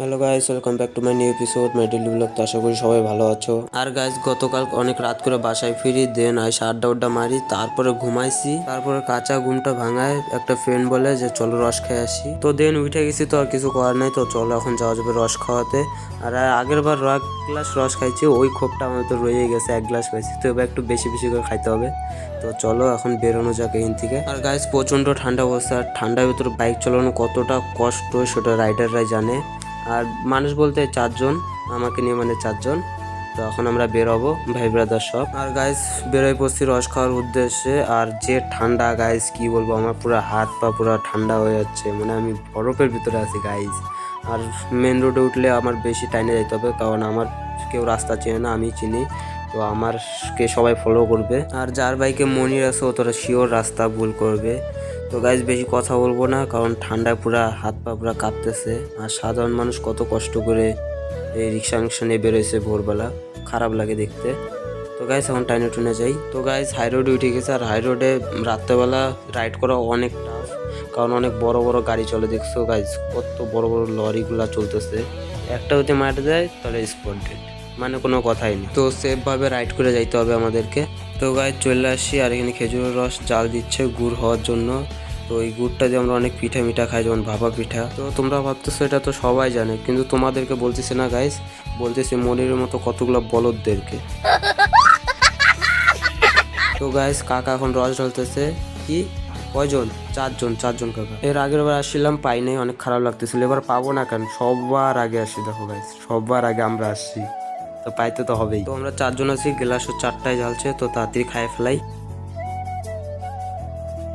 Hello guys welcome back to my new episode my daily blog তো আশা করি সবাই ভালো আছো। আর গাইস গতকাল অনেক রাত করে বাসায় ফিরি দেন আইসা আড্ডা উড্ডা মারি, তারপরে ঘুমাইছি। তারপরে কাঁচা ঘুমটা ভাঙায় একটা ফ্রেন্ড বলে যে, চলো রস খেয়ে আসি। তো দেন উঠে গেছি, তো আর কিছু করার নাই, তো চলো এখন যাওয়া যাবে রস খাওয়াতে। আর আগের বার এক গ্লাস রস খাইছি, ওই খোপটা আমার তো রয়ে গেছে, এক গ্লাস খাইছি তো এবার একটু বেশি বেশি করে খাইতে হবে। তো চলো এখন বেরোনো যাক এখান থেকে। আর গাইস প্রচণ্ড ঠান্ডা অবস্থা ঠান্ডার ভিতরে বাইক চালানো কতটা কষ্ট, সেটা রাইডাররাই জানে। আর মানুষ বলতে চারজন, আমাকে নিয়ে মানে চারজন। তো এখন আমরা বেরোবো ভাই ব্রাদার সব। আর গাইস বেরোয় পড়ছি রস খাওয়ার উদ্দেশ্যে। আর যে ঠান্ডা গাইস কি বলব, আমার পুরো হাত পা পুরো ঠান্ডা হয়ে যাচ্ছে। মানে আমি বরফের ভিতরে আছি গাইস আর মেন রোডে উঠলে আমার বেশি টাইমে যেতে হবে, কারণ আমার কেউ রাস্তা চেনে না, আমি চিনি। তো আমারকে সবাই ফলো করবে। আর যার বাইকে মনির আছে, ও শিওর রাস্তা ভুল করবে। তো গাইজ বেশি কথা বলব না, কারণ ঠান্ডায় পুরা হাত পা পুরা কাঁপতেছে। আর সাধারণ মানুষ কত কষ্ট করে এই রিক্সা মিক্সা নিয়ে বেরোয়েছে ভোরবেলা, খারাপ লাগে দেখতে। তো গাইজ এখন টাইনে টুনে যাই। তো গাইজ হাই রোডে উঠে গেছে, আর হাই রোডে রাত্রেবেলা রাইড করা অনেক টাফ কারণ অনেক বড় বড় গাড়ি চলে। দেখছ গাইজ কত বড় বড় লরিগুলা চলতেছে। একটা হতে মাঠে যায় তাহলে স্পট মানে কোনো কথাই নেই। তো সেফভাবে রাইড করে যাইতে হবে আমাদেরকে। তো গায়ে চলে আসি, আর এখানে খেজুরের রস জাল দিচ্ছে, গুড় হওয়ার জন্য। তো এই গুড়টা দিয়ে আমরা অনেক পিঠা মিঠা খাই, যেমন ভাপা পিঠা। তো তোমরা ভাবতেছো এটা তো সবাই জানে, কিন্তু তোমাদেরকে বলতেছি না গাইস বলতেছি মনিরের মতো কতগুলো বলদদেরকে। তো গাইস কাকা এখন রস ঢালতেছে। কি? কয়জন? চারজন চারজন কাকা। এর আগের বার আসছিলাম, পাই নাই, অনেক খারাপ লাগতেছিল। এবার পাবো না কেন? সবার আগে আসি, দেখো গাইস সবার আগে আমরা আসছি। তো পাইতে তো হবেই। তো আমরা চারজন আছি, গ্লাসও চারটায় জ্বালছে, তো তাড়াতাড়ি খাই ফেলাই।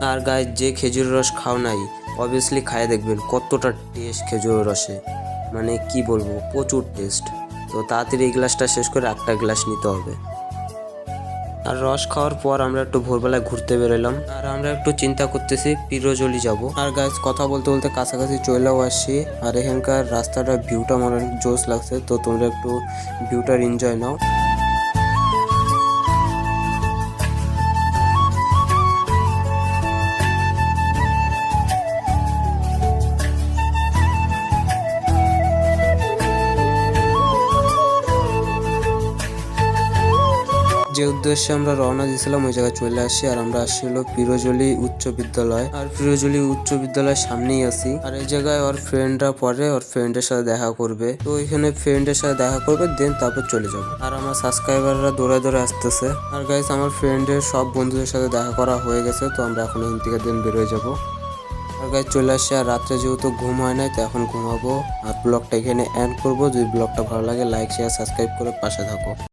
আর গায়ে যে খেজুর রস খাও নাই অবভিয়াসলি খায় দেখবেন কতটা টেস্ট খেজুর রসে। মানে কি বলব, প্রচুর টেস্ট তো তাড়াতাড়ি এই গ্লাসটা শেষ করে একটা গ্লাস নিতে হবে। আর রস খাওয়ার পর আমরা একটু ভোরবেলায় ঘুরতে বেরোলাম। আর আমরা একটু চিন্তা করতেছি পিরোজলি যাব। আর গাছ কথা বলতে বলতে কাছাকাছি চলেও আসছি। আর এখানকার রাস্তাটার ভিউটা আমার অনেক জোস লাগছে। তো তোমরা একটু ভিউটার এনজয় নাও। যে উদ্দেশ্যে আমরা রওনা দিয়েছিলাম, ওই জায়গায় চলে আসি। আর আমরা আসছি হলো পিরোজলি উচ্চ বিদ্যালয়। আর পিরোজলি উচ্চ বিদ্যালয়ের সামনেই আছি। আর এই জায়গায় ওর ফ্রেন্ডরা পরে, ওর ফ্রেন্ডের সাথে দেখা করবে। তো ওইখানে ফ্রেন্ডের সাথে দেখা করবে দেন তারপর চলে যাব। আর আমার সাবস্ক্রাইবাররা দৌড়ে দৌড়ে আসতেছে। আর গাইস আমার ফ্রেন্ডের সব বন্ধুদের সাথে দেখা করা হয়ে গেছে, তো আমরা এখন এখান থেকে দিন বেরোয় যাব। আর গাইজ চলে আসছে আর রাত্রে যেহেতু ঘুম হয় নাই, তো এখন ঘুমাবো। আর ব্লগটা এখানে এন্ড করব। যদি ব্লগটা ভালো লাগে লাইক শেয়ার সাবস্ক্রাইব করে পাশে থাকো।